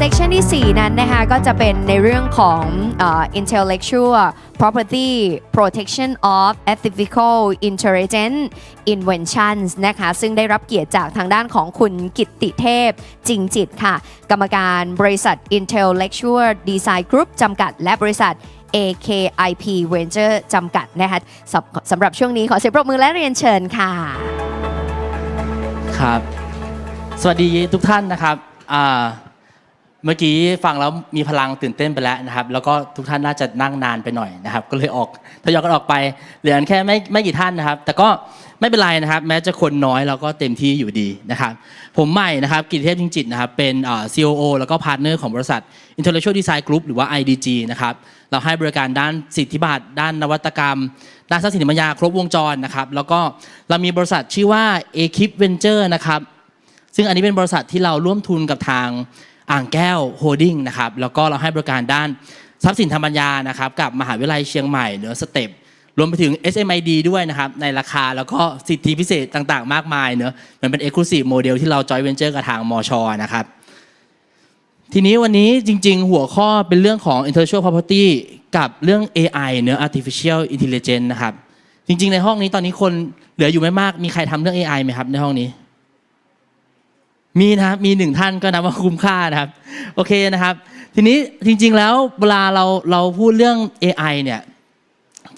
section ที่ 4 นั้นนะคะก็จะเป็นในเรื่องของเอ่อ intellectual property protection of ethical intelligent inventions นะคะซึ่งได้รับเกียรติจากทางด้านของคุณกิตติเทพจริงจิตค่ะ กรรมการบริษัท intellectual design group จำกัด และบริษัท AKIP Venture จำกัดนะคะสำสำหรับช่วงนี้ขอเสียงปรบมือและเรียนเชิญค่ะ ครับ สวัสดีทุกท่านนะครับอ่า เมื่อกี้ฟังแล้วมีพลังตื่นเต้นไปแล้วนะครับ แล้วก็ทุกท่านน่าจะนั่งนานไปหน่อยนะครับ ก็เลยออกทยอยกันออกไปเหลือแค่ไม่ไม่กี่ท่านนะครับ แต่ก็ไม่เป็นไรนะครับ แม้จะคนน้อยเราก็เต็มที่อยู่ดีนะครับ ผมใหม่นะครับกิตเทพจิงจิตนะครับ เป็นอ่า COO แล้วก็พาร์ทเนอร์ของบริษัท Intellectual Design Group หรือว่า IDG นะครับ เราให้บริการด้านสิทธิบัตรด้านนวัตกรรม ด้านทรัพย์สินปัญญาครบวงจรนะครับ แล้วก็เรามีบริษัทชื่อว่า a k i p Venture นะครับ ซึ่งอันนี้เป็นบริษัทที่เราร่วมทุนกับทาง อ่างแก้วโฮดดิ้งนะครับแล้วก็เราให้บริการด้านทรัพย์สินทางปัญญานะครับกับมหาวิทยาลัยเชียงใหม่เหนือสเต็ปรวมไปถึง SMID ด้วยนะครับ ในราคาแล้วก็สิทธิพิเศษต่างๆ มากมายเนอะมันเป็น Exclusive Model ที่เราจอยเวนเจอร์กับทางมชนะครับ ทีนี้วันนี้จริง ๆ หัวข้อเป็นเรื่องของ intellectual property กับเรื่อง AI เนื้อ artificial intelligence นะครับ จริง ๆ ในห้องนี้ตอนนี้คนเหลืออยู่ไม่มากมีใครทำเรื่อง AI ไหมครับในห้องนี้ มีนะครับมีหนึ่งท่านก็นับว่าคุ้มค่านะครับ โอเคนะครับ ทีนี้จริง ๆแล้วเวลาเราเราพูดเรื่อง AI เนี่ย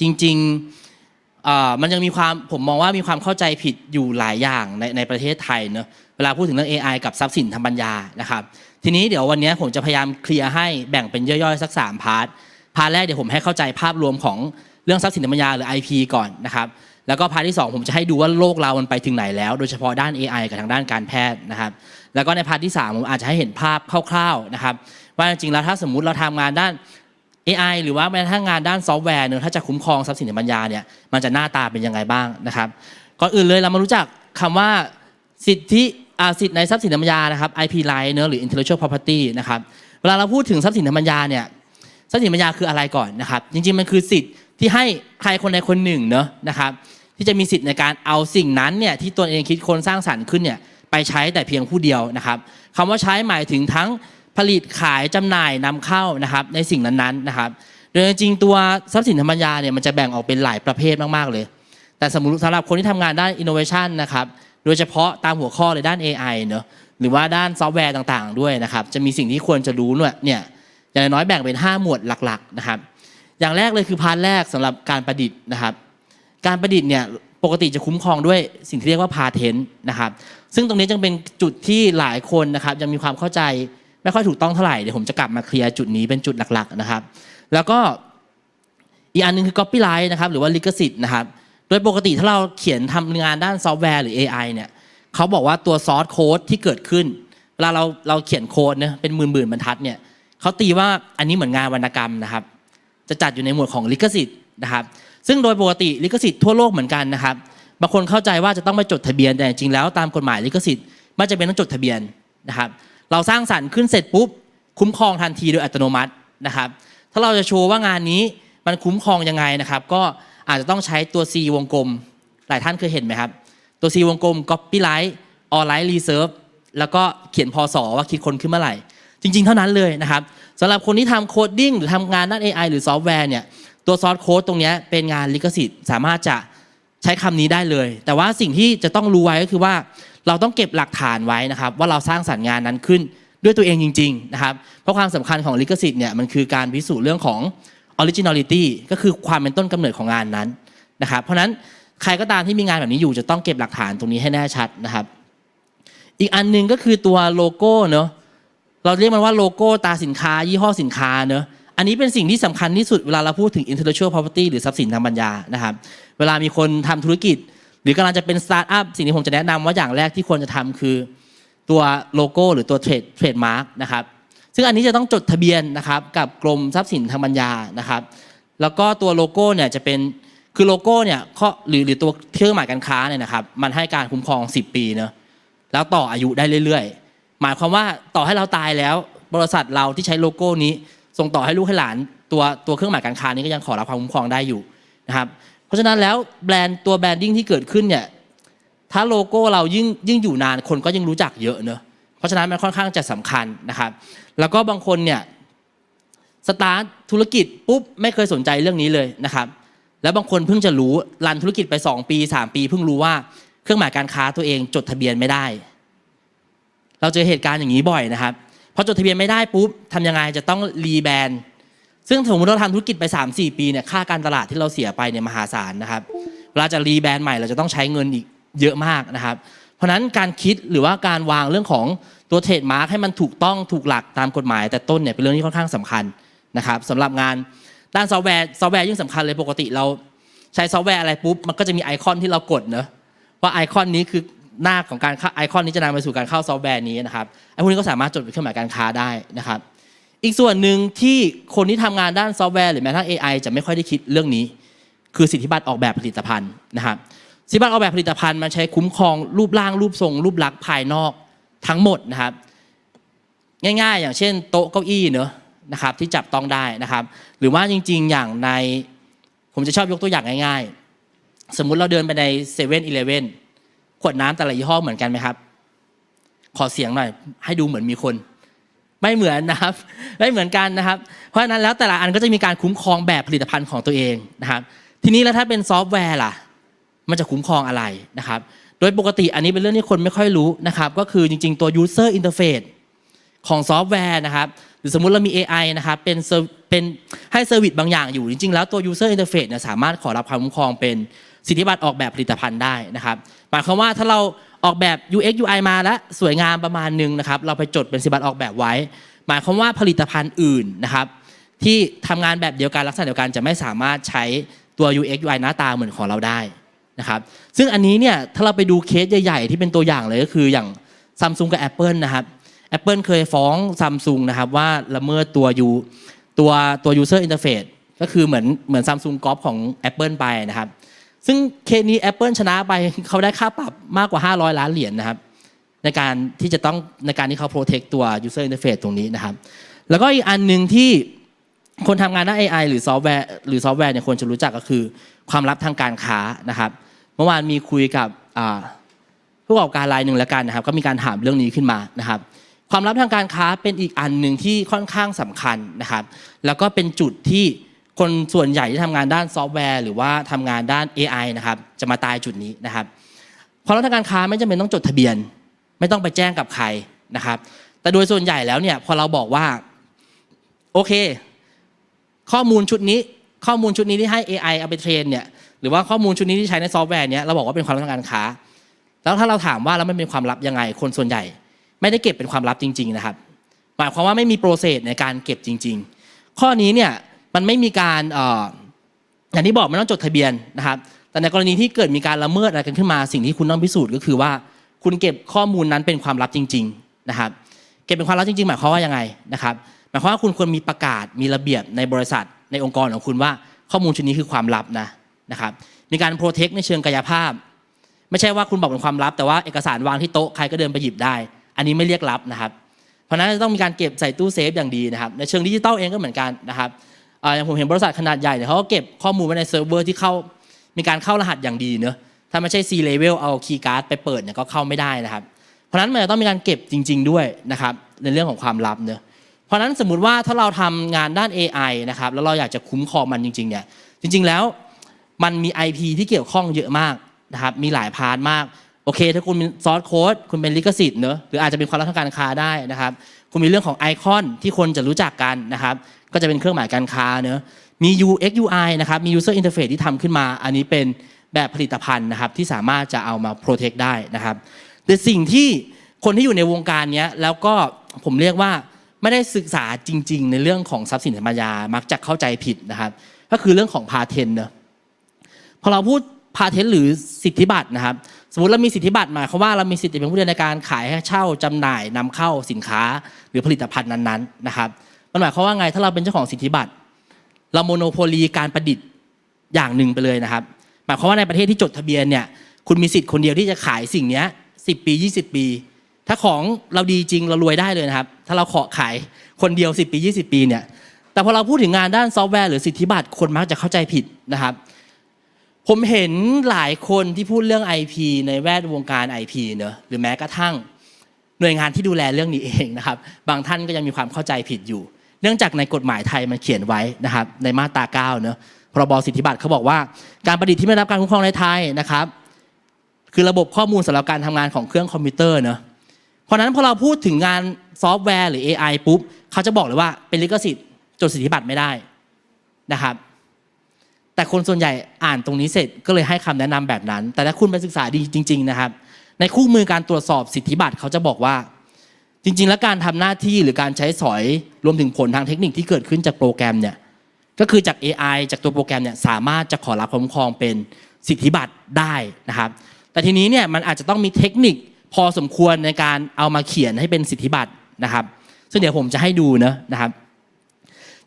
จริงๆมันยังมีความผมมองว่ามีความเข้าใจผิดอยู่หลายอย่างในในประเทศไทยเนอะเวลาพูดถึงเรื่อง AI กับทรัพย์สินทางปัญญานะครับ ทีนี้เดี๋ยววันนี้ผมจะพยายามเคลียร์ให้แบ่งเป็นย่อยๆสัก3พาร์ทพาร์ทแรกเดี๋ยวผมให้เข้าใจภาพรวมของเรื่องทรัพย์สินทางปัญญาหรือ IP ก่อนนะครับ แล้วก็พาร์ทที่ 2 ผมจะให้ดูว่าโลกเรามันไปถึงไหนแล้ว โดยเฉพาะด้าน AI กับทางด้านการแพทย์นะครับ แล้วก็ในพาร์ทที่ 3 ผมอาจจะให้เห็นภาพคร่าวๆนะครับว่าจริงๆแล้วถ้าสมมุติเราทำงานด้าน AI หรือว่าแม้กระทั่งงานด้านซอฟต์แวร์เนี่ยถ้าจะคุ้มครองทรัพย์สินทางปัญญาเนี่ยมันจะหน้าตาเป็นยังไงบ้างนะครับก่อนอื่นเลยเรามารู้จักคำว่าสิทธิอาสิทธิในทรัพย์สินทางปัญญานะครับ IP right เนอะหรือ intellectual property นะครับเวลาเราพูดถึงทรัพย์สินทางปัญญาเนี่ยทรัพย์สินทางปัญญาคืออะไรก่อนนะครับ จริงๆมันคือสิทธิ์ที่ให้ใครคนใดคนหนึ่งเนอะนะครับ ที่จะมีสิทธิ์ในการเอาสิ่งนั้นเนี่ยที่ตนเองคิดค้นสร้างสรรค์ขึ้นเนี่ยไปใช้แต่เพียงผู้เดียวนะครับคำว่าใช้หมายถึงทั้งผลิตขายจำหน่ายนำเข้านะครับในสิ่งนั้นๆนะครับโดยจริงๆตัวทรัพย์สินทางปัญญาเนี่ยมันจะแบ่งออกเป็นหลายประเภทมากๆเลย แต่สมมติสำหรับคนที่ทำงานด้าน innovation นะครับโดยเฉพาะตามหัวข้อเลยด้าน AI เนอะหรือว่าด้านซอฟต์แวร์ต่างๆ ด้วยนะครับจะมีสิ่งที่ควรจะรู้เนี่ยเนี่ยอย่างน้อยแบ่งเป็น 5 หมวดหลักๆนะครับอย่างแรกเลยคือพาร์ทแรกสำหรับการประดิษฐ์นะครับ การประดิษฐ์เนี่ยปกติจะคุ้มครองด้วยสิ่งที่เรียกว่าพาเทนต์นะครับ ซึ่งตรงนี้จึงเป็นจุดที่หลายคนนะครับยังมีความเข้าใจไม่ค่อยถูกต้องเท่าไหร่เดี๋ยวผมจะกลับมาเคลียร์จุดนี้เป็นจุดหลักๆนะครับ แล้วก็อีกอันหนึงคือ copyright นะครับหรือว่าลิขสิทธิ์นะครับ โดยปกติถ้าเราเขียนทำงานด้านซอฟต์แวร์หรือ AI เนี่ยเขาบอกว่าตัวซอสโค้ดที่เกิดขึ้นเวลาเราเราเขียนโค้ดเนี่ยเป็นหมื่นๆบรรทัดเนี่ยเขาตีว่าอันนี้เหมือนงานวรรณกรรมนะครับ จะจัดอยู่ในหมวดของลิขสิทธิ์นะครับ ซึ่งโดยปกติลิขสิทธิ์ทั่วโลกเหมือนกันนะครับบางคนเข้าใจว่าจะต้องไปจดทะเบียนแต่จริงแล้วตามกฎหมายลิขสิทธิ์ไม่จำเป็นต้องจดทะเบียนนะครับเราสร้างสรรค์ขึ้นเสร็จปุ๊บคุ้มครองทันทีโดยอัตโนมัตินะครับถ้าเราจะโชว์ว่างานนี้มันคุ้มครองยังไงนะครับ ก็อาจจะต้องใช้ตัว C วงกลม หลายท่านเคยเห็นไหมครับ ตัว C วงกลม copyright or right reserve แล้วก็เขียนพศว่าคิดคนขึ้นเมื่อไหร่ จริง ๆ เท่านั้นเลยนะครับสำหรับคนที่ทำโคดดิ้งหรือทำงานด้าน AI หรือซอฟต์แวร์เนี่ย ตัวซอสโค้ดตรงนี้เป็นงานลิขสิทธิ์สามารถจะใช้คำนี้ได้เลย แต่ว่าสิ่งที่จะต้องรู้ไว้ก็คือว่า เราต้องเก็บหลักฐานไว้นะครับ ว่าเราสร้างสรรค์งานนั้นขึ้นด้วยตัวเองจริง ๆ นะครับ เพราะความสำคัญของลิขสิทธิ์เนี่ยมันคือการพิสูจน์เรื่องของ originality ก็คือความเป็นต้นกำเนิดของงานนั้นนะครับ เพราะนั้นใครก็ตามที่มีงานแบบนี้อยู่จะต้องเก็บหลักฐานตรงนี้ให้แน่ชัดนะครับ อีกอันหนึ่งก็คือตัวโลโก้เนอะเราเรียกมันว่าโลโก้ตาสินค้า ยี่ห้อสินค้าเนอะ อันนี้เป็นสิ่งที่สำคัญที่สุดเวลาเราพูดถึง intellectual property หรือทรัพย์สินทางปัญญานะครับ เวลามีคนทำธุรกิจ หรือกำลังจะเป็นสตาร์ทอัพสิ่งที่ผมจะแนะนำว่าอย่างแรกที่ควรจะทำคือ ตัวโลโก้หรือตัวเทรดเทรดมาร์กนะครับซึ่งอันนี้จะต้องจดทะเบียนนะครับกับกรมทรัพย์สินทางปัญญานะครับ แล้วก็ตัวโลโก้เนี่ยจะเป็นคือโลโก้เนี่ยข้อหรือหรือตัวเครื่องหมายการค้าเนี่ยนะครับ มันให้การคุ้มครอง 10 ปีเนอะแล้วต่ออายุได้เรื่อยๆ หมายความว่าต่อให้เราตายแล้ว บริษัทเราที่ใช้โลโก้นี้ ส่งต่อให้ลูกให้หลานตัวตัวเครื่องหมายการค้านี้ก็ยังขอรับความคุ้มครองได้อยู่นะครับเพราะฉะนั้นแล้วแบรนด์ตัวแบรนดิ้งที่เกิดขึ้นเนี่ยถ้าโลโก้เรายิ่งยิ่งอยู่นานคนก็ยิ่งรู้จักเยอะเนอะเพราะฉะนั้นมันค่อนข้างจะสำคัญนะครับ แล้วก็บางคนเนี่ยสตาร์ทธุรกิจปุ๊บไม่เคยสนใจเรื่องนี้เลยนะครับ แล้วบางคนเพิ่งจะรู้รันธุรกิจไป 2 ปี 3 ปี เพิ่งรู้ว่าเครื่องหมายการค้าตัวเองจดทะเบียนไม่ได้ เราเจอเหตุการณ์อย่างนี้บ่อยนะครับ พอจดทะเบียนไม่ได้ปุ๊บทำยังไงจะต้องรีแบรนด์ซึ่งสมมติเราทำธุรกิจไป 3-4 ปีเนี่ยค่าการตลาดที่เราเสียไปเนี่ยมหาศาลนะครับเวลาจะรีแบรนด์ใหม่เราจะต้องใช้เงินอีกเยอะมากนะครับ เพราะนั้นการคิดหรือว่าการวางเรื่องของตัวเทรดมาร์กให้มันถูกต้องถูกหลักตามกฎหมาย แต่ต้นเนี่ยเป็นเรื่องที่ค่อนข้างสำคัญนะครับสำหรับงานด้านซอฟต์แวร์ซอฟต์แวร์ยิ่งสำคัญเลยปกติเราใช้ซอฟต์แวร์อะไรปุ๊บมันก็จะมีไอคอนที่เรากดเนอะว่าไอคอนนี้คือ หน้าของการไอคอนนี้จะนำไปสู่การเข้าซอฟต์แวร์นี้นะครับไอพวกนี้ก็สามารถจดเป็นเครื่องหมายการค้าได้นะครับ อีกส่วนหนึ่งที่คนที่ทำงานด้านซอฟต์แวร์หรือแม้กระทั่ง AI จะไม่ค่อยได้คิดเรื่องนี้ คือสิทธิบัตรออกแบบผลิตภัณฑ์นะครับสิทธิบัตรออกแบบผลิตภัณฑ์มันใช้คุ้มครองรูปร่างรูปทรง รูปลักษณ์ภายนอกทั้งหมดนะครับ ง่ายๆ อย่างเช่น โต๊ะเก้าอี้เนอะนะครับที่จับต้องได้นะครับ หรือว่าจริง ๆ อย่างในผมจะชอบยกตัวอย่างง่าย ๆ สมมุติเราเดินไปในเซเว่นอีเลฟเว่น ขวดน้ำแต่ละยี่ห้อเหมือนกันไหมครับ ขอเสียงหน่อย ให้ดูเหมือนมีคน ไม่เหมือนนะครับ ไม่เหมือนกันนะครับ เพราะฉะนั้นแล้วแต่ละอันก็จะมีการคุ้มครองแบบผลิตภัณฑ์ของตัวเองนะครับ ทีนี้แล้วถ้าเป็นซอฟต์แวร์ล่ะ มันจะคุ้มครองอะไรนะครับ โดยปกติอันนี้เป็นเรื่องที่คนไม่ค่อยรู้นะครับ ก็คือจริง ๆ ตัว user interface ของซอฟต์แวร์นะครับหรือสมมุติเรามี AI นะครับเป็นเป็นให้เซอร์วิสบางอย่างอยู่จริง ๆ แล้วตัว user interface เนี่ยสามารถขอรับความคุ้มครองเป็น สิทธิบัตรออกแบบผลิตภัณฑ์ได้นะครับหมายความว่าถ้าเราออกแบบ UX UI มาแล้วสวยงามประมาณหนึงนะครับ เราไปจดเป็นสิทธิบัตรออกแบบไว้ หมายความว่าผลิตภัณฑ์อื่นนะครับ ที่ทำงานแบบเดียวกันลักษณะเดียวกันจะไม่สามารถใช้ตัว UX UI หน้าตาเหมือนของเราได้นะครับซึ่งอันนี้เนี่ยถ้าเราไปดูเคสใหญ่ ๆ ที่เป็นตัวอย่างเลยก็คืออย่างซัมซุงกับ Apple นะครับ Apple เคยฟ้องซัมซุงนะครับว่าละเมิดตัวยูตัวตัว user interface ก็คือเหมือนเหมือนซัมซุงก๊อปของ Apple ไปนะครับ ซึ่งเคสนี้ Apple ชนะไปเขาได้ค่าปรับมากกว่า 500 ล้านเหรียญนะครับ ในการที่จะต้องในการที่เขา protect ตัว user interface ตรงนี้นะครับ แล้วก็อีกอันหนึ่งที่คนทำงานด้าน AI หรือซอฟต์แวร์หรือซอฟต์แวร์เนี่ยควรจะรู้จักก็คือความลับทางการค้านะครับเมื่อวานมีคุยกับผู้ประกอบการรายหนึ่งแล้วกันนะครับ ก็มีการถามเรื่องนี้ขึ้นมานะครับ ความลับทางการค้าเป็นอีกอันหนึ่งที่ค่อนข้างสำคัญนะครับ แล้วก็เป็นจุดที่ คนส่วนใหญ่ที่ทำงานด้านซอฟต์แวร์ หรือว่าทำงานด้าน AI นะครับจะมาตายจุดนี้นะครับความลับทางการค้าไม่จำเป็นต้องจดทะเบียน ไม่ต้องไปแจ้งกับใครนะครับ แต่โดยส่วนใหญ่แล้วเนี่ยพอเราบอกว่าโอเค ข้อมูลชุดนี้ข้อมูลชุดนี้ที่ให้ AI เอาไปเทรนเนี่ยหรือว่าข้อมูลชุดนี้ที่ใช้ในซอฟต์แวร์เนี้ยเราบอกว่าเป็นความลับทางการค้า แล้วถ้าเราถามว่าแล้วมันเป็นความลับยังไง คนส่วนใหญ่ ไม่ได้เก็บเป็นความลับจริง ๆ นะครับ หมายความว่าไม่มีโปรเซสในการเก็บจริง ๆ ข้อนี้เนี่ย มันไม่มีการออย่างที่บอกไม่ต้องจดทะเบียนนะครับ แต่ในกรณีที่เกิดมีการละเมิดอะไรกันขึ้นมา สิ่งที่คุณต้องพิสูจน์ก็คือว่า คุณเก็บข้อมูลนั้นเป็นความลับจริง ๆนะครับ เก็บเป็นความลับจริงๆ หมายความว่ายังไงนะครับ หมายความว่าคุณควรมีประกาศมีระเบียบในบริษัทในองค์กรของคุณว่าข้อมูลชิ้นนี้คือความลับนะนะครับ มีการโปรเทคในเชิงกายภาพ ไม่ใช่ว่าคุณบอกเป็นความลับ แต่ว่าเอกสารวางที่โต๊ะใครก็เดินไปหยิบได้ อันนี้ไม่เรียกลับนะครับ เพราะฉะนั้นจะต้องมีการเก็บใส่ตู้เซฟอย่างดีนะครับ ในเชิงดิจิตอลเองก็เหมือนกันนะครับ อย่างผมเห็นบริษัทขนาดใหญ่เนี่ยเขาก็เก็บข้อมูลไว้ในเซิร์ฟเวอร์ที่เข้ามีการเข้ารหัสอย่างดีเนอะถ้าไม่ใช่ C level เอาคีย์การ์ดไปเปิดเนี่ยก็เข้าไม่ได้นะครับ เพราะนั้นมันจะต้องมีการเก็บจริง ๆ ด้วยนะครับในเรื่องของความลับเนอะเพราะนั้นสมมติว่าถ้าเราทำงานด้าน AI นะครับแล้วเราอยากจะคุ้มครองมันจริงๆเนี่ยจริง ๆแล้วมันมี IP ที่เกี่ยวข้องเยอะมากนะครับมีหลายพาร์ทมากโอเค ถ้าคุณเป็นซอสโค้ดคุณเป็นลิขสิทธิ์เนอะหรืออาจจะเป็นความลับทางการค้าได้นะครับ คุณมีเรื่องของไอคอนที่คนจะรู้จักกันนะครับ ก็จะเป็นเครื่องหมายการค้าเนอะมี UX UI นะครับมี user interface ที่ทำขึ้นมา อันนี้เป็นแบบผลิตภัณฑ์นะครับที่สามารถจะเอามา protect ได้นะครับแต่สิ่งที่คนที่อยู่ในวงการเนี้ยแล้วก็ผมเรียกว่าไม่ได้ศึกษาจริง ๆ ในเรื่องของทรัพย์สินทางปัญญามักจะเข้าใจผิดนะครับ ก็คือเรื่องของพาเทนเนอะพอเราพูดพาเทนหรือสิทธิบัตรนะครับ สมมติเรามีสิทธิบัตรหมายความว่าเรามีสิทธิเป็นผู้เดียวในการขายให้เช่าจำหน่ายนำเข้าสินค้าหรือผลิตภัณฑ์นั้นๆนะครับ มันหมายความว่าไงถ้าเราเป็นเจ้าของสิทธิบัตรเราโมโนโพลีการประดิษฐ์อย่างหนึ่งไปเลยนะครับหมายความว่าในประเทศที่จดทะเบียนเนี่ยคุณมีสิทธิ์คนเดียวที่จะขายสิ่งนี้สิบปี 20 ปี ถ้าของเราดีจริงเรารวยได้เลยนะครับ ถ้าเราขอขายคนเดียว 10 ปี 20 ปีเนี่ยแต่พอเราพูดถึงงานด้านซอฟต์แวร์หรือสิทธิบัตรคนมักจะเข้าใจผิดนะครับ ผมเห็นหลายคนที่พูดเรื่อง IP ในแวดวงการ IP เนอะหรือแม้กระทั่งหน่วยงานที่ดูแลเรื่องนี้เองนะครับ บางท่านก็ยังมีความเข้าใจผิดอยู่ เนื่องจากในกฎหมายไทยมันเขียนไว้นะครับในมาตรา9เนอะพรบสิทธิบัตรเขาบอกว่า การประดิษฐ์ที่ไม่ได้รับการคุ้มครองในไทยนะครับ คือระบบข้อมูลสำหรับการทำงานของเครื่องคอมพิวเตอร์เนอะเพราะนั้นพอเราพูดถึงงานซอฟต์แวร์หรือ AI ปุ๊บเขาจะบอกเลยว่าเป็นลิขสิทธิ์จดสิทธิบัตรไม่ได้นะครับ แต่คนส่วนใหญ่อ่านตรงนี้เสร็จก็เลยให้คำแนะนำแบบนั้น แต่ถ้าคุณไปศึกษาดีจริง ๆ นะครับ ในคู่มือการตรวจสอบสิทธิบัตรเขาจะบอกว่า จริง ๆ แล้วการทำหน้าที่หรือการใช้สอยรวมถึงผลทางเทคนิคที่เกิดขึ้นจากโปรแกรมเนี่ยก็คือจาก AI จากตัวโปรแกรมเนี่ยสามารถจะขอรับคุ้มครองเป็นสิทธิบัตรได้นะครับ แต่ทีนี้เนี่ยมันอาจจะต้องมีเทคนิคพอสมควรในการเอามาเขียนให้เป็นสิทธิบัตรนะครับ ซึ่งเดี๋ยวผมจะให้ดูเนะนะครับ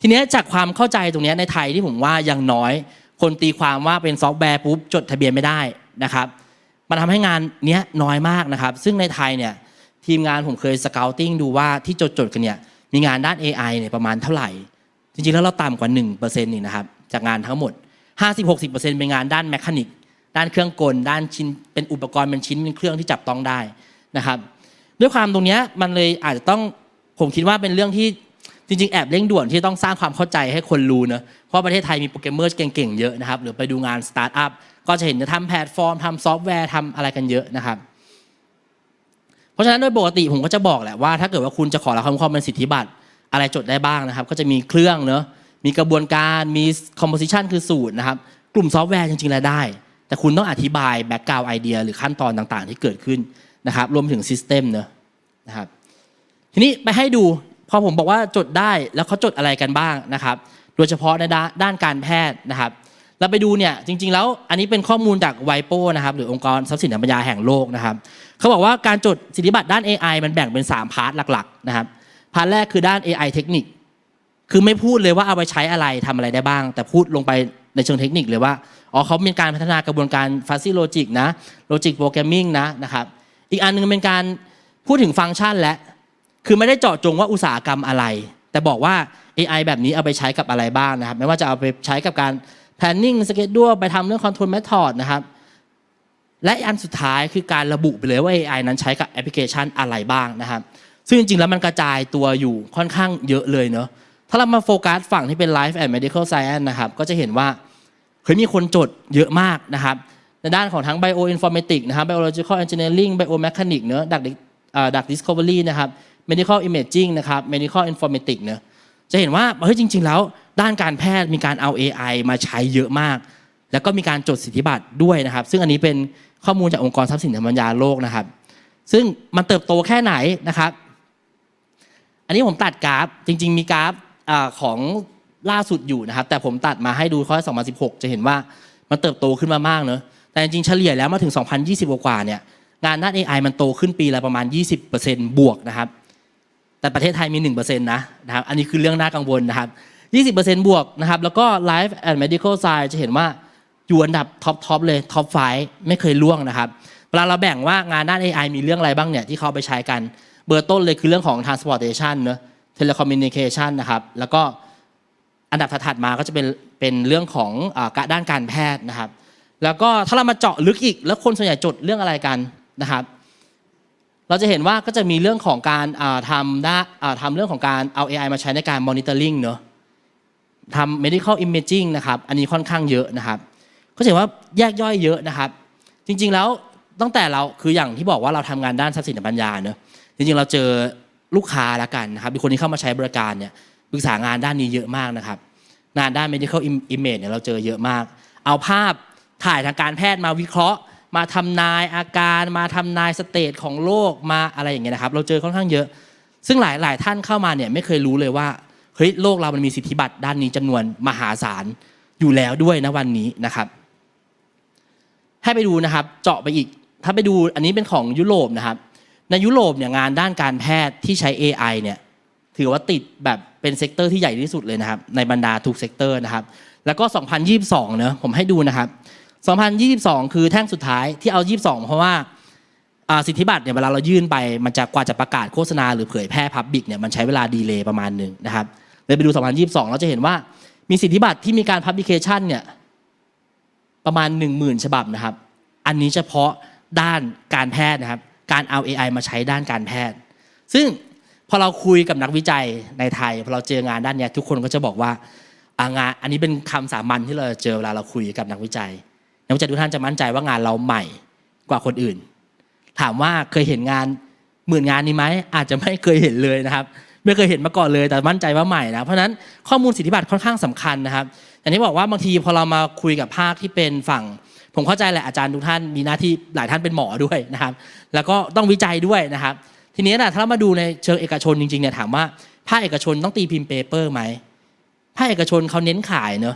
ทีนี้จากความเข้าใจตรงนี้ในไทยที่ผมว่ายังน้อย คนตีความว่าเป็นซอฟต์แวร์ปุ๊บจดทะเบียนไม่ได้นะครับ มันทำให้งานเนี้ยน้อยมากนะครับ ซึ่งในไทยเนี่ย ทีมงานผมเคยสเกลติ้งดูว่าที่จดจดๆกันเนี่ยมีงานด้าน AI เนี่ยประมาณเท่าไหร่ จริงๆ แล้วเราต่ำกว่า 1%นี่นะครับ จากงานทั้งหมด 50-60%เป็นงานด้านแมคานิกด้านเครื่องกล ด้านชิ้นเป็นอุปกรณ์เป็นชิ้นเป็นเครื่องที่จับต้องได้นะครับ ด้วยความตรงเนี้ยมันเลยอาจจะต้องผมคิดว่าเป็นเรื่องที่จริงๆ แอบเร่งด่วนที่ต้องสร้างความเข้าใจให้คนรู้เนะเพราะประเทศไทยมีโปรแกรมเมอร์เก่งๆ เยอะนะครับ หรือไปดูงานสตาร์ทอัพก็จะเห็นจะทำแพลตฟอร์มทำซอฟต์แวร์ทำอะไรกันเยอะนะครับ ราะฉะนั้นโดยปกติผมก็จะบอกแหละว่าถ้าเกิดว่าคุณจะขอรับคำความเป็นสิทธิบัตรอะไรจดได้บ้างนะครับ ก็จะมีเครื่องเนอะมีกระบวนการมี composition คือสูตรนะครับ กลุ่มซอฟต์แวร์จริงๆแล้วได้ แต่คุณต้องอธิบายแบ็กกราวด์ไอเดียหรือขั้นตอนต่างๆ ที่เกิดขึ้นนะครับ รวมถึงซิสเต็มเนอะนะครับ ทีนี้ไปให้ดูพอผมบอกว่าจดได้แล้วเขาจดอะไรกันบ้างนะครับ โดยเฉพาะในด้านด้านการแพทย์นะครับเราไปดูเนี่ยจริงๆแล้วอันนี้เป็นข้อมูลจากไวโปนะครับหรือองค์กรทรัพย์สินทางปัญญาแห่งโลกนะครับ เขาบอกว่าการจดสิทธิบัตรด้าน AI มันแบ่งเป็น 3 พาร์ทหลักๆนะครับพาร์ทแรกคือด้าน AI เทคนิค คือไม่พูดเลยว่าเอาไปใช้อะไรทำอะไรได้บ้าง แต่พูดลงไปในเชิงเทคนิคเลยว่าอ๋อเขามีการพัฒนากระบวนการ fuzzy logic นะ logic programming นะนะครับอีกอันหนึงเป็นการพูดถึงฟังก์ชันและ คือไม่ได้เจาะจงว่าอุตสาหกรรมอะไร แต่บอกว่า AI แบบนี้เอาไปใช้กับอะไรบ้างนะครับ ไม่ว่าจะเอาไปใช้กับการ planning schedule ไปทำเรื่อง control method นะครับ และอันสุดท้ายคือการระบุไปเลยว่า AI นั้นใช้กับแอปพลิเคชันอะไรบ้างนะครับซึ่งจริงๆแล้วมันกระจายตัวอยู่ค่อนข้างเยอะเลยเนาะถ้าเรามาโฟกัสฝั่งที่เป็น Life and Medical Science นะครับก็จะเห็นว่าเคยมีคนจดเยอะมากนะครับในด้านของทั้ง Bioinformatics นะครับ Biological Engineering Biomechanics เนอะ Drug Drug Discovery นะครับ Medical Imaging นะครับ Medical Informatics เนอะจะเห็นว่าเฮ้ยจริง ๆ แล้วด้านการแพทย์มีการเอา AI มาใช้เยอะมาก แล้วก็มีการจดสิทธิบัตรด้วยนะครับ ซึ่งอันนี้เป็น ข้อมูลจากองค์กรทรัพย์สินทางปัญญาโลกนะครับ ซึ่งมันเติบโตแค่ไหนนะครับ อันนี้ผมตัดกราฟจริง ๆ มีกราฟอของล่าสุดอยู่นะครับ แต่ผมตัดมาให้ดูข้อ 2016 จะเห็นว่ามันเติบโตขึ้นมามากเนอะแต่จริงๆเฉลี่ยแล้วมาถึง 2020 กว่าเนี่ยงานด้าน AI มันโตขึ้นปีละประมาณ 20%บวกนะครับ แต่ประเทศไทยมี 1%นะนะครับ อันนี้คือเรื่องน่ากังวลนะครับ 20%บวกนะครับ แล้วก็ Life and Medical Science จะเห็นว่า อยู่อันดับท็อปทอปเลยท็อปไฟไม่เคยล่วงนะครับเวลาเราแบ่งว่างานด้าน AI มีเรื่องอะไรบ้างเนี่ยที่เขาไปใช้กันเบอร์ต้นเลยคือเรื่องของ transportation เนอะ telecommunication นะครับแล้วก็อันดับถัดมาก็จะเป็นเป็นเรื่องของอด้านการแพทย์นะครับ แล้วก็ถ้าเรามาเจาะลึกอีก แล้วคนส่วนใหญ่จดเรื่องอะไรกันนะครับ เราจะเห็นว่าก็จะมีเรื่องของการทำด้าทำเรื่องของการเอา AI มาใช้ในการ monitoring เนอะทำ medical imaging นะครับ อันนี้ค่อนข้างเยอะนะครับ ก็จะเห็นว่าแยกย่อยเยอะนะครับ จริง ๆแล้วตั้งแต่เราคืออย่างที่บอกว่าเราทำงานด้านทรัพย์สินปัญญาเนอะจริงๆเราเจอลูกค้าละกันนะครับมีคนที่เข้ามาใช้บริการเนี่ยปรึกษางานด้านนี้เยอะมากนะครับ งานด้าน medical image เนี่ยเราเจอเยอะมาก เอาภาพถ่ายทางการแพทย์มาวิเคราะห์ มาทำนายอาการมาทำนายสเตจของโรคมาอะไรอย่างเงี้ยนะครับเราเจอค่อนข้างเยอะ ซึ่งหลายหลายท่านเข้ามาเนี่ยไม่เคยรู้เลยว่าเฮ้ยโลกเรามันมีสิทธิบัตรด้านนี้จำนวนมหาศาลอยู่แล้วด้วยนะวันนี้นะครับ ให้ไปดูนะครับเจาะไปอีก ถ้าไปดูอันนี้เป็นของยุโรปนะครับ ในยุโรปเนี่ยงานด้านการแพทย์ที่ใช้ AI เนี่ยถือว่าติดแบบเป็นเซกเตอร์ที่ใหญ่ที่สุดเลยนะครับ ในบรรดาทุกเซกเตอร์นะครับ แล้วก็ 2022เนอะผมให้ดูนะครับ 2022 คือแท่งสุดท้ายที่เอา 22 เพราะว่าสิทธิบัตรเนี่ยเวลาเรายื่นไปมันจะกว่าจะประกาศโฆษณาหรือเผยแพร่พับบิกเนี่ยมันใช้เวลาดีเลย์ประมาณหนึ่งนะครับเลยไปดู 2022 เราจะเห็นว่ามีสิทธิบัตรที่มีการพับลิเคชันเนี่ย ประมาณ 1 0,000 ฉบับนะครับ อันนี้เฉพาะด้านการแพทย์นะครับ การเอา AI มาใช้ด้านการแพทย์ ซึ่งพอเราคุยกับนักวิจัยในไทยพอเราเจองานด้านนี้ทุกคนก็จะบอกว่างานอันนี้เป็นคำสามัญที่เราเจอเวลาเราคุยกับนักวิจัย นักวิจัยทุกท่านจะมั่นใจว่างานเราใหม่กว่าคนอื่น ถามว่าเคยเห็นงานหมื่นงานนี้ไหมอาจจะไม่เคยเห็นเลยนะครับ ไม่เคยเห็นมาก่อนเลยแต่มั่นใจว่าใหม่นะเพราะฉะนั้นข้อมูลสิทธิบัตรค่อนข้างสำคัญนะครับ อย่างที่บอกว่าบางทีพอเรามาคุยกับภาคที่เป็นฝั่ง ผมเข้าใจแหละอาจารย์ทุกท่านมีหน้าที่หลายท่านเป็นหมอด้วยนะครับ แล้วก็ต้องวิจัยด้วยนะครับ ทีนี้นะถ้าเรามาดูในเชิงเอกชนจริงๆเนี่ยถามว่าภาคเอกชนต้องตีพิมพ์เปเปอร์ไหมภาคเอกชนเขาเน้นขายเนอะ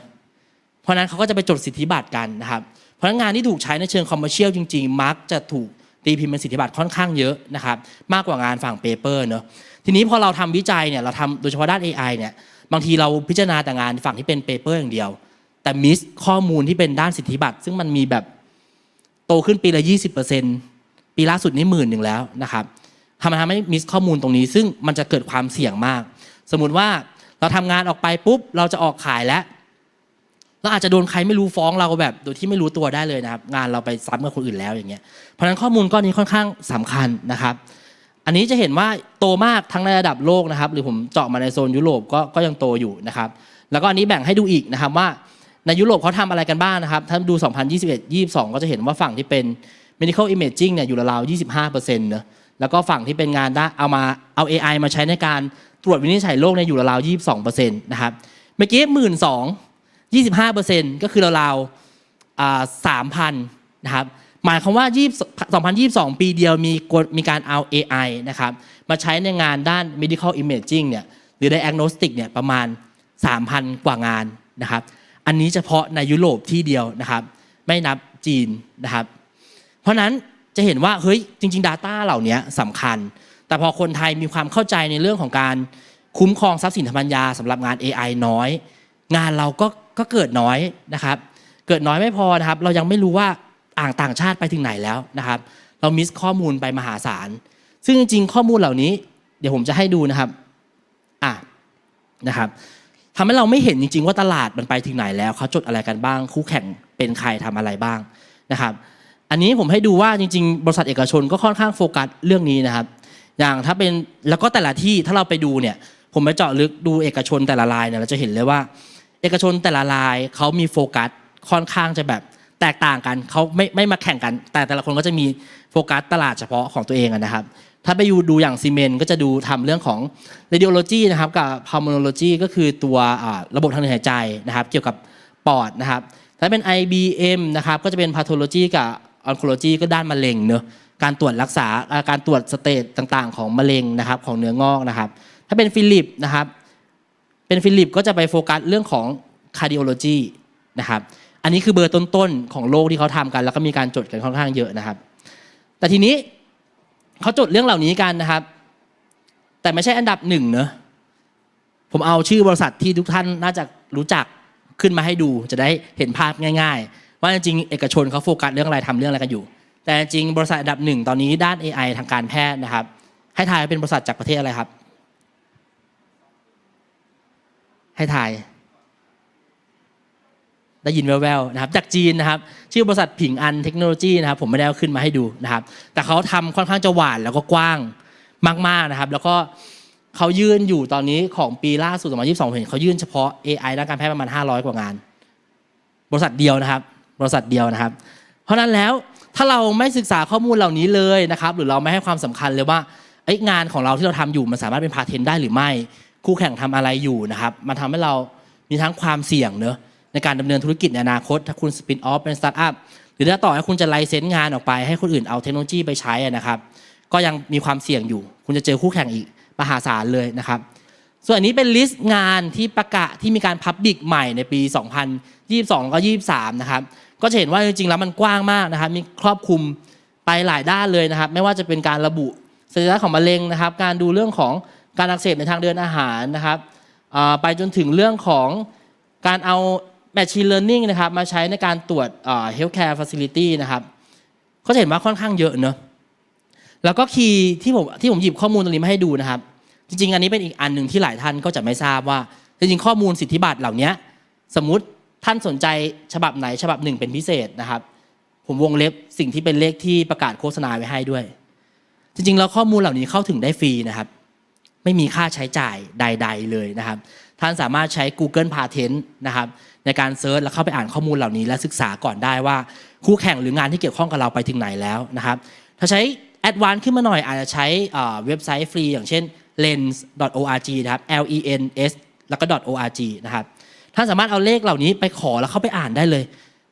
เพราะนั้นเขาก็จะไปจดสิทธิบัตรกันนะครับ เพราะฉะนั้นงานที่ถูกใช้ในเชิงคอมเมอร์เชียลจริง ๆ มักจะถูกตีพิมพ์เป็นสิทธิบัตรค่อนข้างเยอะนะครับมากกว่างานฝั่งเปเปอร์เนอะทีนี้พอเราทำวิจัยเนี่ยเราทำโดยเฉพาะด้าน AI เนี่ย บางทีเราพิจารณาแต่งานฝั่งที่เป็นเปเปอร์อย่างเดียว แต่มิสข้อมูลที่เป็นด้านสิทธิบัตรซึ่งมันมีแบบโตขึ้นปีละ 20%ปีล่าสุดนี่หมื่นหนึ่งแล้วนะครับทำให้ทำให้มิสข้อมูลตรงนี้ ซึ่งมันจะเกิดความเสี่ยงมาก สมมุติว่าเราทำงานออกไปปุ๊บ เราจะออกขายแล้วเราอาจจะโดนใครไม่รู้ฟ้องเราแบบ โดยที่ไม่รู้ตัวได้เลยนะครับ งานเราไปซ้ำกับคนอื่นแล้วอย่างเงี้ยเพราะฉะนั้นข้อมูลก้อนนี้ค่อนข้างสำคัญนะครับ อันนี้จะเห็นว่าโตมากทั้งในระดับโลกนะครับ หรือผมเจาะมาในโซนยุโรปก็ก็ยังโตอยู่นะครับ แล้วก็อันนี้แบ่งให้ดูอีกนะครับว่าในยุโรปเขาทำอะไรกันบ้างนะครับ ถ้าดู 2021 22 ก็จะเห็นว่าฝั่งที่เป็น medical imaging เนี่ยอยู่ราวๆ25%เนอะแล้วก็ฝั่งที่เป็นงานด้านเอามาเอา AI มาใช้ในการตรวจวินิจฉัยโรคเนี่ยอยู่ราวๆ22%นะครับ เมื่อกี้หมื่นสอง25%ก็คือราวๆอ่า3,000นะครับ หมายความว่า 2022 ปีเดียวมีกฎมีการเอา AI นะครับมาใช้ในงานด้าน medical imaging เนี่ยหรือ diagnostic เนี่ยประมาณ 3,000 กว่างานนะครับ อันนี้เฉพาะในยุโรปที่เดียวนะครับ ไม่นับจีนนะครับ เพราะฉะนั้นจะเห็นว่าเฮ้ยจริง ๆ Data เหล่านี้สำคัญ แต่พอคนไทยมีความเข้าใจในเรื่องของการคุ้มครองทรัพย์สินทางปัญญาสำหรับงาน AI น้อย งานเราก็ก็เกิดน้อยนะครับ เกิดน้อยไม่พอนะครับ เรายังไม่รู้ว่า อ่างต่างชาติไปถึงไหนแล้วนะครับ เรามิสข้อมูลไปมหาศาล ซึ่งจริงข้อมูลเหล่านี้ เดี๋ยวผมจะให้ดูนะครับอะนะครับทำให้เราไม่เห็นจริง ๆ ว่าตลาดมันไปถึงไหนแล้วเขาจดอะไรกันบ้าง คู่แข่งเป็นใครทำอะไรบ้างนะครับ อันนี้ผมให้ดูว่าจริง ๆ บริษัทเอกชนก็ค่อนข้างโฟกัสเรื่องนี้นะครับ อย่างถ้าเป็นแล้วก็แต่ละที่ถ้าเราไปดูเนี่ย ผมไปเจาะลึกดูเอกชนแต่ละรายเนี่ยเราจะเห็นเลยว่า เอกชนแต่ละรายเขามีโฟกัสค่อนข้างจะแบบ แตกต่างกันเขาไม่ไม่มาแข่งกัน แต่แต่ละคนก็จะมีโฟกัสตลาดเฉพาะของตัวเองนะครับ ถ้าไปดูอย่างซีเมนต์ก็จะดูทำเรื่องของ radiology นะครับกับ pulmonology ก็คือตัวระบบทางเดินหายใจนะครับ เกี่ยวกับปอดนะครับ ถ้าเป็น IBM นะครับก็จะเป็น pathology กับ oncology ก็ด้านมะเร็งเนอะการตรวจรักษาอ่าการตรวจสเตจต่างๆ ของมะเร็งนะครับของเนื้องอกนะครับ ถ้าเป็นฟิลิปนะครับ เป็นฟิลิปก็จะไปโฟกัสเรื่องของ cardiology นะครับ อันนี้คือเบอร์ต้นๆของโลกที่เขาทำกัน แล้วก็มีการจดกันค่อนข้างเยอะนะครับ แต่ทีนี้เขาจดเรื่องเหล่านี้กันนะครับ แต่ไม่ใช่อันดับหนึ่งเนอะผมเอาชื่อบริษัทที่ทุกท่านน่าจะรู้จักขึ้นมาให้ดูจะได้เห็นภาพง่าย ๆ ว่าจริงๆเอกชนเขาโฟกัสเรื่องอะไรทำเรื่องอะไรกันอยู่ แต่จริงบริษัทอันดับหนึ่งตอนนี้ด้าน AI ทางการแพทย์นะครับ ให้ทายเป็นบริษัทจากประเทศอะไรครับ ให้ทาย ได้ยินแว่วๆนะครับจากจีนนะครับชื่อบริษัทผิงอันเทคโนโลยีนะครับผมไม่ได้เอาขึ้นมาให้ดูนะครับ แต่เขาทำค่อนข้างจะหวานแล้วก็กว้างมากๆนะครับ แล้วก็เขายื่นอยู่ตอนนี้ของปีล่าสุด2022เห็นเขายื่นเฉพาะ AI ด้านการแพทย์ประมาณ 500 กว่างาน บริษัทเดียวนะครับ บริษัทเดียวนะครับ เพราะนั้นแล้วถ้าเราไม่ศึกษาข้อมูลเหล่านี้เลยนะครับ หรือเราไม่ให้ความสำคัญเลยว่าเอ้งานของเราที่เราทำอยู่มันสามารถเป็นพาเทนได้หรือไม่ คู่แข่งทำอะไรอยู่นะครับ มันทำให้เรามีทั้งความเสี่ยงเนอะ ในการดำเนินธุรกิจในอนาคต ถ้าคุณสปินออฟเป็นสตาร์ทอัพหรือถ้าต่อให้คุณจะไลเซนส์งานออกไปให้คนอื่นเอาเทคโนโลยีไปใช้นะครับ ก็ยังมีความเสี่ยงอยู่ คุณจะเจอคู่แข่งอีกมหาศาลเลยนะครับ ส่วนอันนี้เป็นลิสต์งานที่ประกาศที่มีการพับบิกใหม่ในปี 2022แล้วก็ 23 นะครับ ก็จะเห็นว่าจริงๆแล้วมันกว้างมากนะครับ มีครอบคลุมไปหลายด้านเลยนะครับ ไม่ว่าจะเป็นการระบุสัญลักษณ์ของมะเร็งนะครับ การดูเรื่องของการอักเสบในทางเดินอาหารนะครับไปจนถึงเรื่องของการเอา Machine Learning นะครับมาใช้ในการตรวจ Healthcare Facility นะครับก็จะเห็นว่าค่อนข้างเยอะเนอะแล้วก็คีย์ที่ผมที่ผมหยิบข้อมูลตรงนี้มาให้ดูนะครับ จริง ๆ อันนี้เป็นอีกอันหนึ่งที่หลายท่านก็จะไม่ทราบว่า จริงๆ ข้อมูลสิทธิบัตรเหล่านี้สมมุติท่านสนใจฉบับไหนฉบับหนึ่งเป็นพิเศษนะครับ ผมวงเล็บสิ่งที่เป็นเลขที่ประกาศโฆษณาไว้ให้ด้วย จริงๆ แล้วข้อมูลเหล่านี้เข้าถึงได้ฟรีนะครับ ไม่มีค่าใช้จ่ายใด ๆ เลยนะครับ ท่านสามารถใช้ Google Patent นะครับในการเซิร์ชแล้วเข้าไปอ่านข้อมูลเหล่านี้ และศึกษาก่อนได้ว่าคู่แข่งหรืองานที่เกี่ยวข้องกับเราไปถึงไหนแล้วนะครับถ้าใช้ Advanced ขึ้นมาหน่อยอาจจะใช้เว็บไซต์ฟรี อย่างเช่น lens.org นะครับ l e n s แล้วก็ .org นะครับท่านสามารถเอาเลขเหล่านี้ไปขอแล้วเข้าไปอ่านได้เลย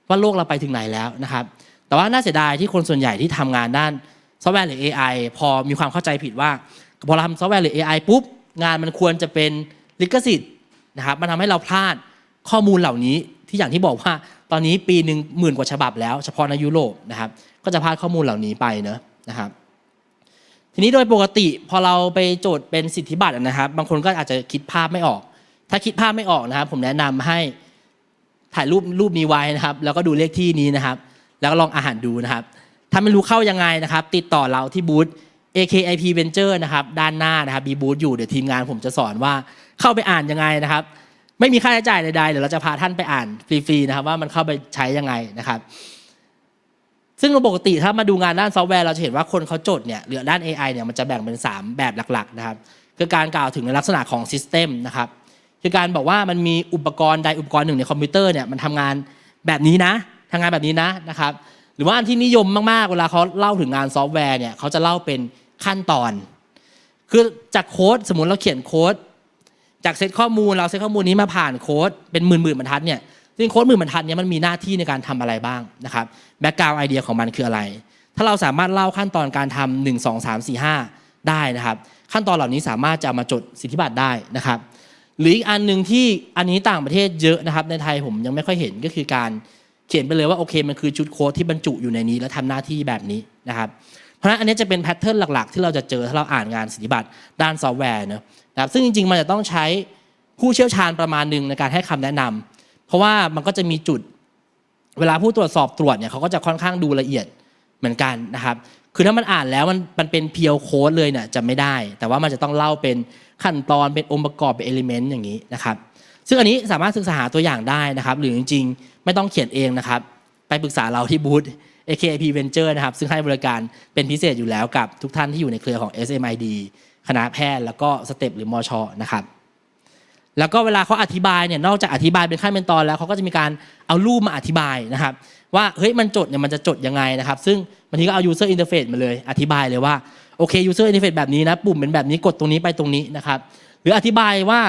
ว่าโลกเราไปถึงไหนแล้วนะครับแต่ว่าน่าเสียดายที่คนส่วนใหญ่ที่ทำงานด้านซอฟต์แวร์หรือ AI พอมีความเข้าใจผิดว่าพอเราทำซอฟต์แวร์หรือ AI ปุ๊บงานมันควรจะเป็นลิขสิทธิ์ นะครับมันทำให้เราพลาดข้อมูลเหล่านี้ที่อย่างที่บอกว่าตอนนี้ปีหนึ่งหมื่นกว่าฉบับแล้วเฉพาะในยุโรปนะครับ ก็จะพลาดข้อมูลเหล่านี้ไปเนอะนะครับ ทีนี้โดยปกติพอเราไปโจทย์เป็นสิทธิบัตรนะครับ บางคนก็อาจจะคิดภาพไม่ออก ถ้าคิดภาพไม่ออกนะครับ ผมแนะนำให้ถ่ายรูปรูปนี้ไว้นะครับ แล้วก็ดูเลขที่นี้นะครับ แล้วก็ลองอาหารดูนะครับ ถ้าไม่รู้เข้ายังไงนะครับ ติดต่อเราที่บูธ AKIP Venture นะครับ ด้านหน้านะครับมีบูธอยู่เดี๋ยวทีมงานผมจะสอนว่า เข้าไปอ่านยังไงนะครับ ไม่มีค่าใช้จ่ายใดๆเดี๋ยวเราจะพาท่านไปอ่านฟรีๆนะครับว่ามันเข้าไปใช้ยังไงนะครับ ซึ่งปกติถ้ามาดูงานด้านซอฟต์แวร์เราจะเห็นว่าคนเขาจดเนี่ยหรือด้าน AI เนี่ยมันจะแบ่งเป็น 3 แบบหลักๆนะครับคือการกล่าวถึงในลักษณะของ System นะครับคือการบอกว่ามันมีอุปกรณ์ใดอุปกรณ์หนึ่งในคอมพิวเตอร์เนี่ยมันทำงานแบบนี้นะทำงานแบบนี้นะนะครับ หรือว่าอันที่นิยมมากๆ เวลาเขาเล่าถึงงานซอฟต์แวร์เนี่ยเขาจะเล่าเป็นขั้นตอน คือจากโค้ดสมมติเราเขียนโค้ด จากเซตข้อมูลเราเซตข้อมูลนี้มาผ่านโค้ดเป็นหมื่นหมื่นบรรทัดเนี่ยจริงโค้ดหมื่นบรรทัดเนี่ยมันมีหน้าที่ในการทำอะไรบ้างนะครับแบ็กกราวไอเดียของมันคืออะไร ถ้าเราสามารถเล่าขั้นตอนการทำหนึ่งสองสามสี่ห้าได้นะครับ ขั้นตอนเหล่านี้สามารถจะมาจดสิทธิบัตรได้นะครับ หรืออีกอันหนึ่งที่อันนี้ต่างประเทศเยอะนะครับในไทยผมยังไม่ค่อยเห็นก็คือการเขียนไปเลยว่าโอเคมันคือชุดโค้ดที่บรรจุอยู่ในนี้ และทำหน้าที่แบบนี้นะครับ เพราะฉะนั้นอันนี้จะเป็นแพทเทิร์นหลัก ๆ ที่เราจะเจอถ้าเราอ่านงานสิทธิบัตรด้านซอฟต์แวร์นะครับซึ่งจริงๆ มันจะต้องใช้ผู้เชี่ยวชาญประมาณหนึ่งในการให้คำแนะนำเพราะว่ามันก็จะมีจุดเวลาผู้ตรวจสอบตรวจเนี่ยเขาก็จะค่อนข้างดูละเอียดเหมือนกันนะครับ คือถ้ามันอ่านแล้วมันมันเป็นเพียวโค้ดเลยเนี่ยจะไม่ได้ แต่ว่ามันจะต้องเล่าเป็นขั้นตอนเป็นองค์ประกอบเป็นเอลิเมนต์อย่างนี้นะครับ ซึ่งอันนี้สามารถศึกษาหาตัวอย่างได้นะครับ หรือจริงๆ ไม่ต้องเขียนเองนะครับ ไปปรึกษาเราที่บูธ AKIP Venture นะครับ ซึ่งให้บริการเป็นพิเศษอยู่แล้วกับทุกท่านที่อยู่ในเครือของ SMID คณะแพทย์แล้วก็สเต็ปหรือมอชอนะครับแล้วก็เวลาเขาอธิบายเนี่ยนอกจากอธิบายเป็นขั้นเป็นตอนแล้วเขาก็จะมีการเอารูปมาอธิบายนะครับว่าเฮ้ยมันจดเนี่ยมันจะจดยังไงนะครับ ซึ่งบางทีก็เอา user interface มาเลย อธิบายเลยว่าโอเค user interface แบบนี้นะปุ่มเป็นแบบนี้กดตรงนี้ไปตรงนี้นะครับหรืออธิบายว่า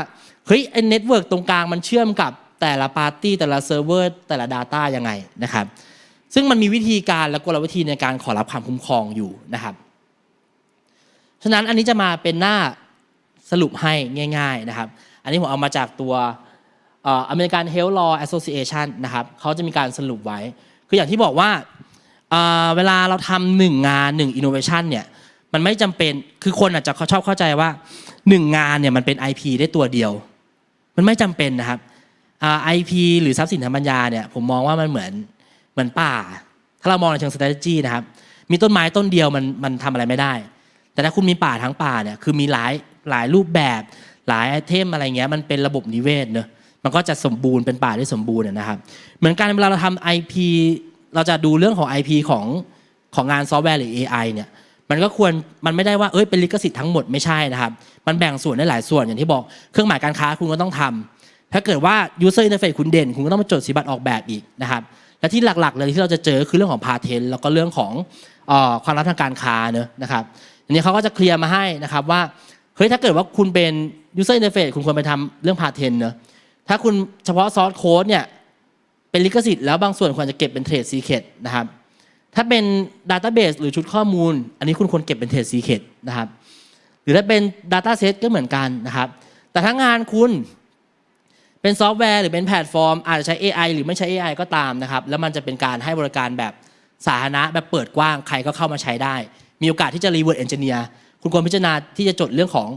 เฮ้ยไอ้เน็ตเวิร์กตรงกลางมันเชื่อมกับแต่ละปาร์ตี้แต่ละเซิร์ฟเวอร์แต่ละ Data ยังไงนะครับ ซึ่งมันมีวิธีการและกลวิธีในการขอรับความคุ้มครองอยู่นะครับฉะนั้นอันนี้จะมาเป็นหน้าสรุปให้ง่าย ๆนะครับ อันนี้ผมเอามาจากตัวอเมริกัน Health Law Association นะครับเขาจะมีการสรุปไว้ คืออย่างที่บอกว่าเวลาเราทำหนึ่งงานหนึ่ง innovation เนี่ยมันไม่จำเป็นคือคนอาจจะชอบเข้าใจว่าหนึ่งงานเนี่ยมันเป็น IP ได้ตัวเดียว มันไม่จำเป็นนะครับไอ่า IP หรือทรัพย์สินทางปัญญาเนี่ยผมมองว่ามันเหมือน เหมือนป่า ถ้าเรามองในเชิง strategy นะครับ มีต้นไม้ต้นเดียวมันมันทำอะไรไม่ได้ แต่ถ้าคุณมีป่าทั้งป่าเนี่ยคือมีหลายหลายรูปแบบ หลายไอเทมอะไรเงี้ยมันเป็นระบบนิเวศเนอะมันก็จะสมบูรณ์เป็นป่าที่สมบูรณ์นะครับ เหมือนกันเวลาเราทำ IP เราจะดูเรื่องของ IP ของของงานซอฟต์แวร์หรือ AI เนี่ยมันก็ควรมันไม่ได้ว่าเอ้ยเป็นลิขสิทธิ์ทั้งหมดไม่ใช่นะครับ มันแบ่งส่วนได้หลายส่วนอย่างที่บอกเครื่องหมายการค้าคุณก็ต้องทำถ้าเกิดว่า user interface คุณเด่น คุณก็ต้องมาจดสิบัตรออกแบบอีกนะครับ และที่หลักๆเลยที่เราจะเจอคือเรื่องของพาเทนแล้วก็เรื่องของอความลับทางการค้าเนอะนะครับอันนี้เขาก็จะเคลียร์มาให้นะครับว่าเฮ้ยถ้าเกิดว่าคุณเป็น user interface คุณควรไปทำเรื่องพาเทนเนอะถ้าคุณเฉพาะซอสโค้ดเนี่ยเป็นลิขสิทธิ์แล้วบางส่วนควรจะเก็บเป็นเทรดซีเค t นะครับถ้าเป็น Database หรือชุดข้อมูล อันนี้คุณควรเก็บเป็นเทรดซีเค t นะครับหรือถ้าเป็น Data Set ก็เหมือนกันนะครับแต่ถ้างานคุณ เป็นซอฟต์แวร์หรือเป็นแพลตฟอร์ม อาจจะใช้ AI หรือไม่ใช้ AI ก็ตามนะครับ แล้วมันจะเป็นการให้บริการแบบสาธารณะแบบเปิดกว้างใครก็เข้ามาใช้ได้ มีโอกาสที่จะรีเวิร์ดเอนจิเนียร์คุณควรพิจารณาที่จะจดเรื่องของ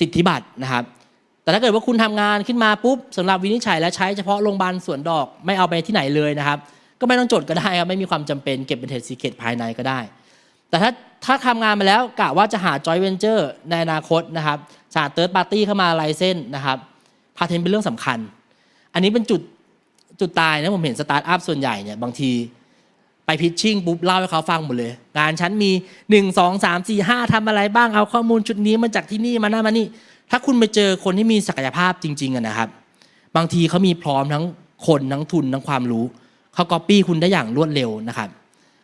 สิทธิบัตรนะครับ แต่ถ้าเกิดว่าคุณทำงานขึ้นมาปุ๊บสำหรับวินิจฉัยและใช้เฉพาะโรงพยาบาลสวนดอกไม่เอาไปที่ไหนเลยนะครับ ก็ไม่ต้องจดก็ได้ครับไม่มีความจำเป็นเก็บเป็นเทรดซีเคตภายในก็ได้ แต่ถ้าถ้าทำงานมาแล้วกะว่าจะหาจอยเวนเจอร์ในอนาคตนะครับหาเติร์ดปาร์ตี้เข้ามาไลเส้นนะครับ พาเทนเป็นเรื่องสำคัญ อันนี้เป็นจุดจุดตายนะผมเห็นสตาร์ทอัพส่วนใหญ่เนี่ยบางทีไปพิชชิ่งปุ๊บเล่าให้เขาฟังหมดเลย งานฉันมี 1 2 3 4 5ทำอะไรบ้างเอาข้อมูลชุดนี้มาจากที่นี่มาหน้ามานี่ ถ้าคุณไปเจอคนที่มีศักยภาพจริงๆนะครับ บางทีเขามีพร้อมทั้งคนทั้งทุนทั้งความรู้เขาก๊อปปี้คุณได้อย่างรวดเร็วนะครับ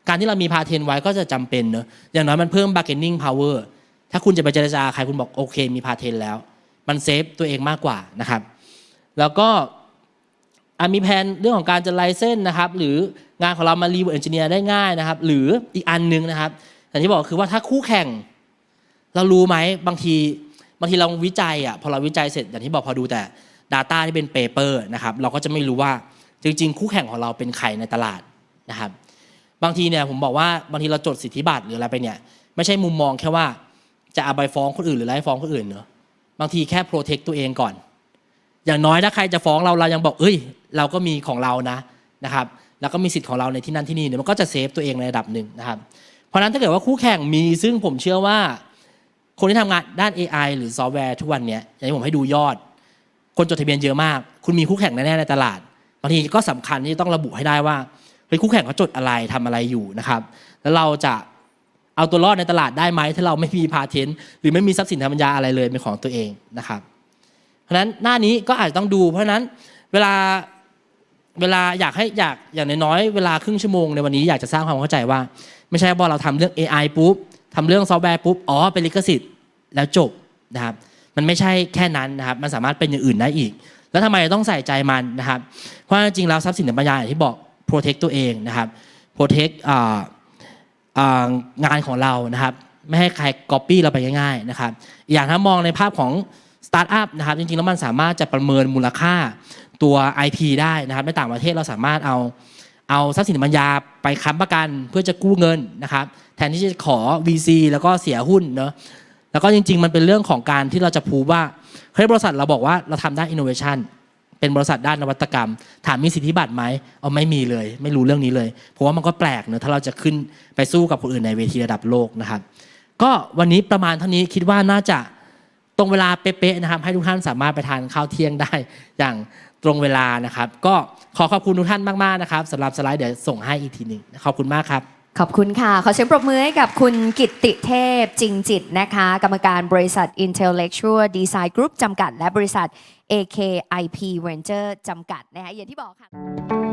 การที่เรามีพาเทนไว้ก็จะจำเป็นเนอะอย่างน้อยมันเพิ่ม bargaining power ถ้าคุณจะไปเจรจาใครคุณบอกโอเค มีพาเทนแล้ว มันเซฟตัวเองมากกว่านะครับ แล้วก็มีแผนเรื่องของการจะไลเส้นนะครับ หรืองานของเรามารีวิวเอนจิเนียร์ได้ง่ายนะครับ หรืออีกอันหนึงนะครับอย่างที่บอกคือว่าถ้าคู่แข่ง เรารู้ไหมบางทีบางทีเราวิจัยอะพอเราวิจัยเสร็จอย่างที่บอกพอดูแต่ Data ที่เป็นเปเปอร์นะครับ เราก็จะไม่รู้ว่าจริง ๆ คู่แข่งของเราเป็นใครในตลาดนะครับ บางทีเนี่ยผมบอกว่าบางทีเราจดสิทธิบัตรหรืออะไรไปเนี่ย ไม่ใช่มุมมองแค่ว่าจะเอาไปฟ้องคนอื่นหรือไล่ฟ้องคนอื่นเนอะ บางทีแค่โปรเทคตัวเองก่อน อย่างน้อยถ้าใครจะฟ้องเราเรายังบอกเอ้ย เราก็มีของเรานะนะครับแล้วก็มีสิทธิ์ของเราในที่นั่นที่นี่เนี่ยมันก็จะเซฟตัวเองในระดับหนึ่งนะครับ เพราะนั้นถ้าเกิดว่าคู่แข่งมีซึ่งผมเชื่อว่า คนที่ทำงานด้าน AI หรือซอฟต์แวร์ทุกวันเนี้ยอย่างที่ผมให้ดูยอด คนจดทะเบียนเยอะมาก คุณมีคู่แข่งแน่ๆในตลาดบางทีก็สำคัญที่ต้องระบุให้ได้ว่าเฮ้ยคู่แข่งเขาจดอะไรทำอะไรอยู่นะครับ แล้วเราจะ เอาตัวรอดในตลาดได้ไหมถ้าเราไม่มีพาเทนต์หรือไม่มีทรัพย์สินทางปัญญาอะไรเลยเป็นของตัวเองนะครับ เพราะฉะนั้นหน้านี้ก็อาจจะต้องดู เพราะฉะนั้นเวลาเวลาอยากให้อยากอย่างน้อยๆเวลาครึ่งชั่วโมงในวันนี้อยากจะสร้างความเข้าใจว่า ไม่ใช่ว่าเราทำเรื่อง AI ปุ๊บทำเรื่องซอฟต์แวร์ปุ๊บอ๋อเป็นลิขสิทธิ์แล้วจบนะครับ มันไม่ใช่แค่นั้นนะครับมันสามารถเป็นอย่างอื่นได้อีก แล้วทำไมต้องใส่ใจมันนะครับ เพราะจริงๆแล้วทรัพย์สินทางปัญญาอย่างที่บอก protect ตัวเองนะครับ protect อ่าอ่า งานของเรานะครับ ไม่ให้ใคร copy เราไปง่ายๆนะครับอย่างถ้ามองในภาพของสตาร์ทอัพนะครับจริงๆแล้วมันสามารถจะประเมินมูลค่าตัว IP ได้นะครับในต่างประเทศเราสามารถเอาเอาทรัพย์สินปัญญาไปค้ำประกันเพื่อจะกู้เงินนะครับ แทนที่จะขอ VC แล้วก็เสียหุ้นเนอะแล้วก็จริง ๆ มันเป็นเรื่องของการที่เราจะพูดว่าเฮ้ยบริษัทเราบอกว่าเราทำด้าน innovation เป็นบริษัทด้านนวัตกรรม ถามมีสิทธิบัตรไหมเอาไม่มีเลย ไม่รู้เรื่องนี้เลย เพราะว่ามันก็แปลกเนอะถ้าเราจะขึ้นไปสู้กับคนอื่นในเวทีระดับโลกนะครับ ก็วันนี้ประมาณเท่านี้คิดว่าน่าจะตรงเวลาเป๊ะๆนะครับ ให้ทุกท่านสามารถไปทานข้าวเที่ยงได้อย่างตรงเวลานะครับ ก็ขอขอบคุณทุกท่านมากๆนะครับสำหรับสไลด์เดี๋ยวส่งให้อีกทีหนึ่งขอบคุณมากครับ ขอบคุณค่ะ ขอเสียงปรบมือให้กับคุณกิตติเทพจริงจิตนะคะ กรรมการบริษัท Intellectual Design Group จำกัด และบริษัท AKIP Venture จำกัดนะคะอย่างที่บอกค่ะ